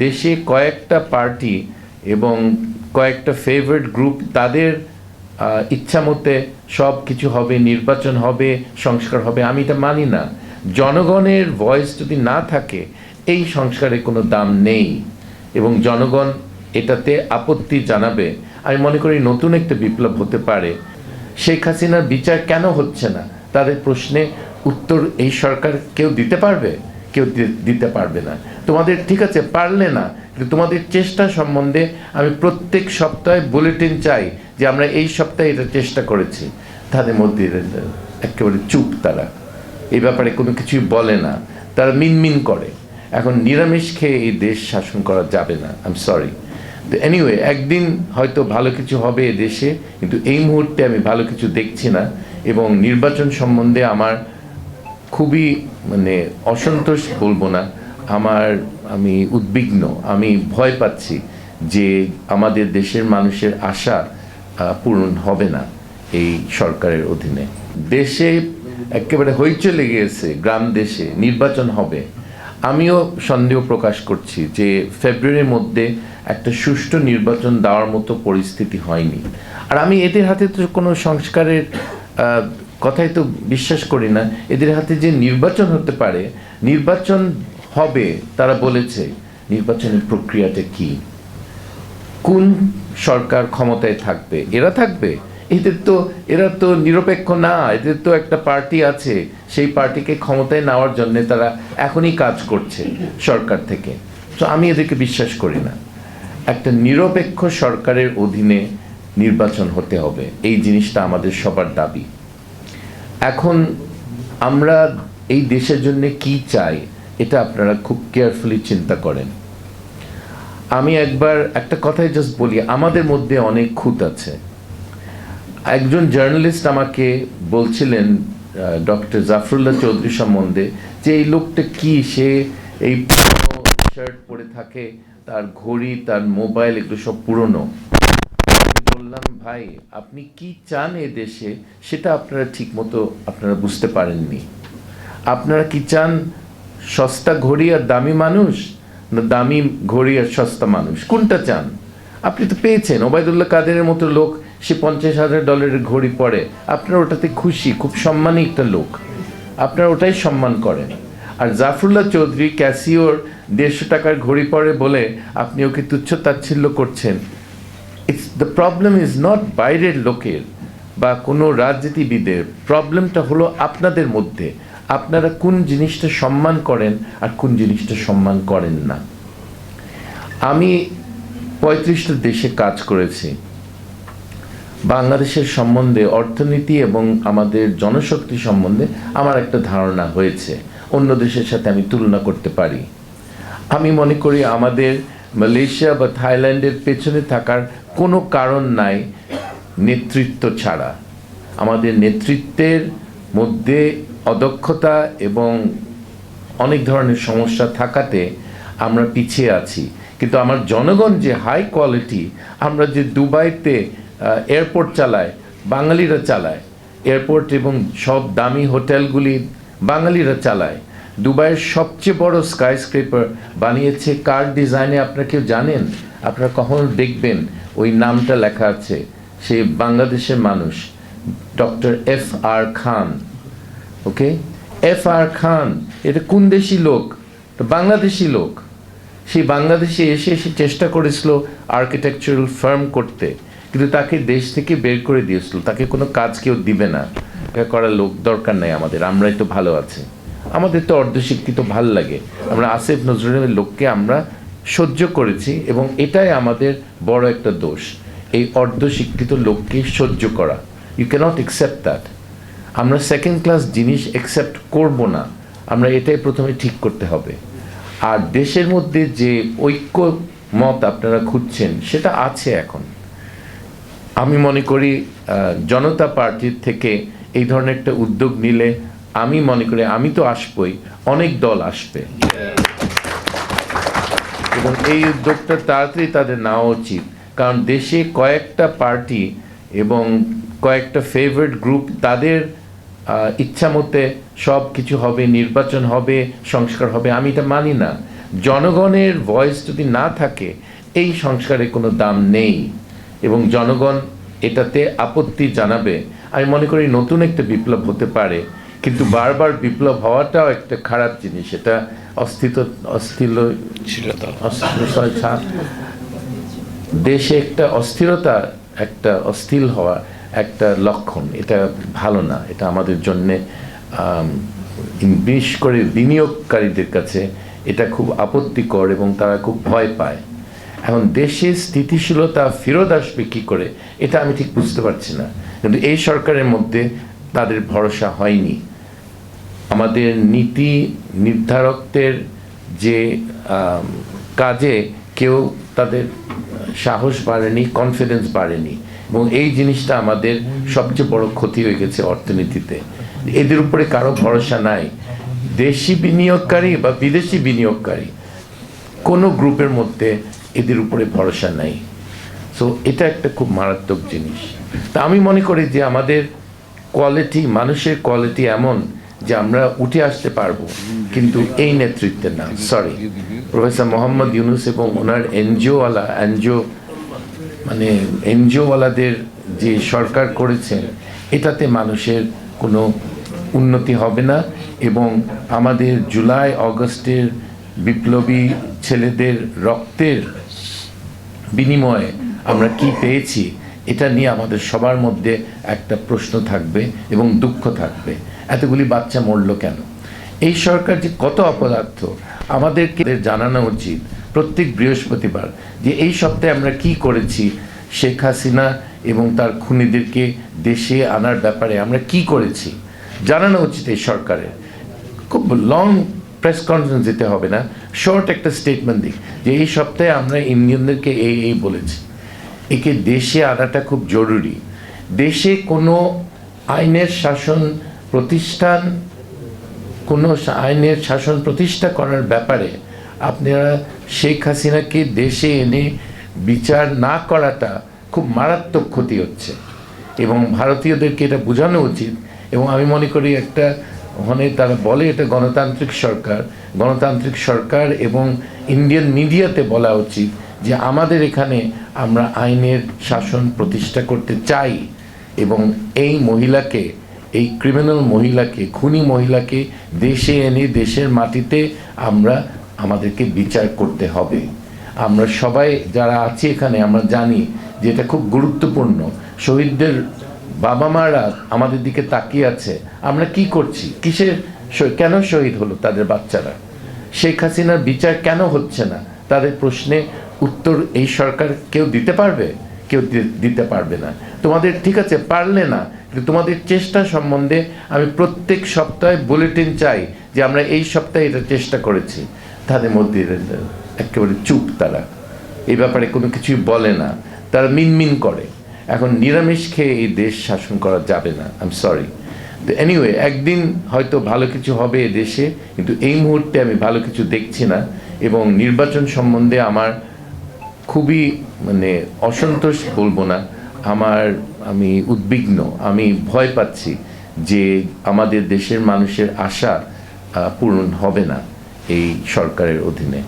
দেশে কয়েকটা পার্টি এবং কয়েকটা ফেভারিট গ্রুপ তাদের ইচ্ছা মতে সব কিছু হবে, নির্বাচন হবে, সংস্কার হবে, আমি এটা মানি না। জনগণের ভয়েস যদি না থাকে, এই সংস্কারে কোনো দাম নেই। এবং জনগণ এটাতে আপত্তি জানাবে। আমি মনে করি নতুন একটা বিপ্লব হতে পারে। শেখ হাসিনার বিচার কেন হচ্ছে না? তাদের প্রশ্নে উত্তর এই সরকার কেউ দিতে পারবে? কেউ দিতে পারবে না। তোমাদের ঠিক আছে, পারলে না, কিন্তু তোমাদের চেষ্টা সম্বন্ধে আমি প্রত্যেক সপ্তাহে বুলেটিন চাই যে আমরা এই সপ্তাহে এটা চেষ্টা করেছি। তাদের মধ্যে একেবারে চুপ তারা। এই ব্যাপারে কোনো কিছুই বলে না। তারা মিনমিন করে। এখন নিরামিষ খেয়ে এই দেশ শাসন করা যাবে না। আই এম সরি তো এনিওয়ে একদিন হয়তো ভালো কিছু হবে এ দেশে, কিন্তু এই মুহূর্তে আমি ভালো কিছু দেখছি না। এবং নির্বাচন সম্বন্ধে আমার খুবই মানে অসন্তোষ বলব না, আমার, আমি উদ্বিগ্ন, আমি ভয় পাচ্ছি যে আমাদের দেশের মানুষের আশা পূরণ হবে না এই সরকারের অধীনে। দেশে একেবারে হইচই লেগে গেছে গ্রাম দেশে নির্বাচন হবে। আমিও সন্দেহ প্রকাশ করছি যে ফেব্রুয়ারির মধ্যে একটা সুষ্ঠু নির্বাচন দেওয়ার মতো পরিস্থিতি হয়নি। আর আমি এদের হাতে তো কোনো সংস্কারের কথাই তো বিশ্বাস করি না। এদের হাতে যে নির্বাচন হতে পারে, নির্বাচন হবে, তারা বলেছে, নির্বাচনের প্রক্রিয়াটা কি? কোন সরকার ক্ষমতায় থাকবে? এরা থাকবে? এদের তো, এরা তো নিরপেক্ষ না, এদের তো একটা পার্টি আছে। সেই পার্টিকে ক্ষমতায় নেওয়ার জন্য তারা এখনই কাজ করছে সরকার থেকে। তো আমি এদেরকে বিশ্বাস করি না। একটা নিরপেক্ষ সরকারের অধীনে নির্বাচন হতে হবে। এই জিনিসটা আমাদের সবার দাবি। এখন আমরা এই দেশের জন্য কি চাই, এটা আপনারা খুব কেয়ারফুলি চিন্তা করেন। আমি একবার একটা কথাই জাস্ট বলি, আমাদের মধ্যে অনেক খুঁত আছে। একজন জার্নালিস্ট আমাকে বলছিলেন ডক্টর জাফরুল্লাহ চৌধুরী সম্বন্ধে, যে এই লোকটা কি? সে এই শার্ট পরে থাকে, তার ঘড়ি, তার মোবাইল এগুলো সব পুরনো। বললাম, ভাই, আপনি কি চান এ দেশে? সেটা আপনারা ঠিকমতো আপনারা বুঝতে পারেননি। আপনারা কি চান সস্তা ঘড়ি আর দামি মানুষ, না দামি ঘড়ি আর সস্তা মানুষ? কোনটা চান? আপনি তো পেয়েছেন। ওবায়দুল্লাহ কাদেরের মতো লোক, সে পঞ্চাশ হাজার ডলারের ঘড়ি পরে, আপনারা ওটাতে খুশি, খুব সম্মানী একটা লোক। আপনারা ওটাই সম্মান করেন। আর জাফরুল্লাহ চৌধুরী ক্যাসিওর দেড়শো টাকার ঘড়ি পরে বলে, আপনি ওকে তুচ্ছ তাচ্ছিল্য করছেন। It's the problem is not বাইরের লোকের বা কোনো রাজনীতিবিদের প্রবলেমটা হলো আপনাদের মধ্যে। আপনারা কোন জিনিসটা সম্মান করেন আর কোন জিনিসটা সম্মান করেন না। আমি পঁয়ত্রিশটা দেশে কাজ করেছি। বাংলাদেশের সম্বন্ধে, অর্থনীতি এবং আমাদের জনশক্তি সম্বন্ধে আমার একটা ধারণা হয়েছে। অন্য দেশের সাথে আমি তুলনা করতে পারি। আমি মনে করি আমাদের মালয়েশিয়া বা থাইল্যান্ডের পেছনে থাকার কোনো কারণ নাই নেতৃত্ব ছাড়া। আমাদের নেতৃত্বের মধ্যে অদক্ষতা এবং অনেক ধরনের সমস্যা থাকাতে আমরা পিছিয়ে আছি। কিন্তু আমার জনগণ যে হাই কোয়ালিটি আমরা যে দুবাইতে এয়ারপোর্ট চালায়, বাঙালিরা চালায় এয়ারপোর্ট এবং সব দামি হোটেলগুলি বাঙালিরা চালায় দুবাইয়ের সবচেয়ে বড় স্কাই স্ক্রেপার বানিয়েছে কার ডিজাইনে আপনারা কেউ জানেন? আপনারা কখন দেখবেন ওই নামটা লেখা আছে। সে বাংলাদেশের মানুষ, doctor F R Khan. Okay? F R Khan, এটা কোন দেশি লোক? বাংলাদেশি লোক। সেই বাংলাদেশে এসে এসে চেষ্টা করেছিল আর্কিটেকচারাল ফার্ম করতে, কিন্তু তাকে দেশ থেকে বের করে দিয়েছিল। তাকে কোনো কাজ কেউ দিবে না। করার লোক দরকার নাই আমাদের, আমরাই তো ভালো আছি। আমাদের তো অর্ধশিক্ষিত ভালো লাগে। আমরা আসিফ নজরুলের লোককে আমরা সহ্য করেছি এবং এটাই আমাদের বড় একটা দোষ। এই অর্ধশিক্ষিত লোককে সহ্য করা। ইউ ক্যানট অ্যাকসেপ্ট দ্যাট আমরা সেকেন্ড ক্লাস জিনিস অ্যাকসেপ্ট করব না। আমরা এটাই প্রথমে ঠিক করতে হবে। আর দেশের মধ্যে যে ঐক্য মত আপনারা খুঁজছেন, সেটা আছে এখন। আমি মনে করি জনতা পার্টির থেকে এই ধরনের একটা উদ্যোগ নিলে আমি মনে করি আমি তো আসবই, অনেক দল আসবে। এবং এই উদ্যোগটা তাড়াতাড়ি তাদের নেওয়া উচিত। কারণ দেশে কয়েকটা পার্টি এবং কয়েকটা ফেভারিট গ্রুপ তাদের ইচ্ছা মতে সব কিছু হবে, নির্বাচন হবে, সংস্কার হবে, আমি এটা মানি না। জনগণের ভয়েস যদি না থাকে, এই সংস্কারের কোনো দাম নেই। এবং জনগণ এটাতে আপত্তি জানাবে। আমি মনে করি নতুন একটা বিপ্লব হতে পারে। কিন্তু বারবার বিপ্লব হওয়াটাও একটা খারাপ জিনিস এটা অস্থিত অস্থির অস্থিরতা। দেশে একটা অস্থিরতা একটা অস্থির হওয়া একটা লক্ষণ এটা ভালো না এটা আমাদের জন্যে বিশেষ করে বিনিয়োগকারীদের কাছে এটা খুব আপত্তিকর এবং তারা খুব ভয় পায়। এখন দেশে স্থিতিশীলতা ফেরত আসবে কী করে এটা আমি ঠিক বুঝতে পারছি না। কিন্তু এই সরকারের মধ্যে তাদের ভরসা হয়নি। আমাদের নীতি নির্ধারকদের যে কাজে কেউ তাদের সাহস বাড়েনি কনফিডেন্স বাড়েনি এবং এই জিনিসটা আমাদের সবচেয়ে বড় ক্ষতি হয়ে গেছে অর্থনীতিতে। এদের উপরে কারও ভরসা নাই। দেশি বিনিয়োগকারী বা বিদেশি বিনিয়োগকারী, কোনো গ্রুপের মধ্যে এদের উপরে ভরসা নাই। সো এটা একটা খুব মারাত্মক জিনিস। তা আমি মনে করি যে আমাদের কোয়ালিটি মানুষের কোয়ালিটি এমন যে আমরা উঠে আসতে পারব। কিন্তু এই নেতৃত্বের না সরি প্রফেসর মোহাম্মদ ইউনুস এবং ওনার এনজিওওয়ালা, এনজিও মানে এনজিওওয়ালাদের যে সরকার করেছেন, এটাতে মানুষের কোনো উন্নতি হবে না এবং আমাদের জুলাই অগস্টের বিপ্লবী ছেলেদের রক্তের বিনিময়ে আমরা কি পেয়েছি এটা নিয়ে আমাদের সবার মধ্যে একটা প্রশ্ন থাকবে এবং দুঃখ থাকবে। এতগুলি বাচ্চা মরল কেন? এই সরকার যে কত অপদার্থ, আমাদেরকে জানানো উচিত প্রত্যেক বৃহস্পতিবার যে এই সপ্তাহে আমরা কি করেছি, শেখ হাসিনা এবং তার খুনিদেরকে দেশে আনার ব্যাপারে আমরা কি করেছি, জানানো উচিত এই সরকারের। খুব লং প্রেস কনফারেন্স দিতে হবে না শর্ট একটা স্টেটমেন্ট দিক যে এই সপ্তাহে আমরা ইন্ডিয়ানদেরকে এই এই বলেছি। একে দেশে আনাটা খুব জরুরি। দেশে কোনো আইনের শাসন প্রতিষ্ঠান, কোনো আইনের শাসন প্রতিষ্ঠা করার ব্যাপারে আপনারা শেখ হাসিনাকে দেশে এনে বিচার না করাটা খুব মারাত্মক ক্ষতি হচ্ছে। এবং ভারতীয়দেরকে এটা বোঝানো উচিত এবং আমি মনে করি একটা ওখানে তারা বলে এটা গণতান্ত্রিক সরকার। গণতান্ত্রিক সরকার এবং ইন্ডিয়ান মিডিয়াতে বলা উচিত যে আমাদের এখানে আমরা আইনের শাসন প্রতিষ্ঠা করতে চাই এবং এই মহিলাকে, এই ক্রিমিনাল মহিলাকে, খুনি মহিলাকে দেশে এনে দেশের মাটিতে আমরা, আমাদেরকে বিচার করতে হবে। আমরা সবাই যারা আছি এখানে, আমরা জানি যে এটা খুব গুরুত্বপূর্ণ। শহীদদের বাবা মারা আমাদের দিকে তাকিয়ে আছে। আমরা কি করছি? কিসের কেন শহীদ হলো তাদের বাচ্চারা? শেখ হাসিনার বিচার কেন হচ্ছে না? তাদের প্রশ্নে উত্তর এই সরকার কেউ দিতে পারবে? কেউ দিতে পারবে না। তোমাদের ঠিক আছে, পারলে না, কিন্তু তোমাদের চেষ্টা সম্বন্ধে আমি প্রত্যেক সপ্তাহে বুলেটিন চাই যে আমরা এই সপ্তাহে এটা চেষ্টা করেছি। তাদের মধ্যে একেবারে চুপ তারা। এই ব্যাপারে কোনো কিছুই বলে না। তারা মিনমিন করে। এখন নিরামিষ খেয়ে এই দেশ শাসন করা যাবে না। আই এম সরি তো এনিওয়ে একদিন হয়তো ভালো কিছু হবে এ দেশে, কিন্তু এই মুহূর্তে আমি ভালো কিছু দেখছি না এবং নির্বাচন সম্বন্ধে আমার খুবই মানে অসন্তোষ বলব না। আমার, আমি উদ্বিগ্ন, আমি ভয় পাচ্ছি যে আমাদের দেশের মানুষের আশা পূরণ হবে না এই সরকারের অধীনে।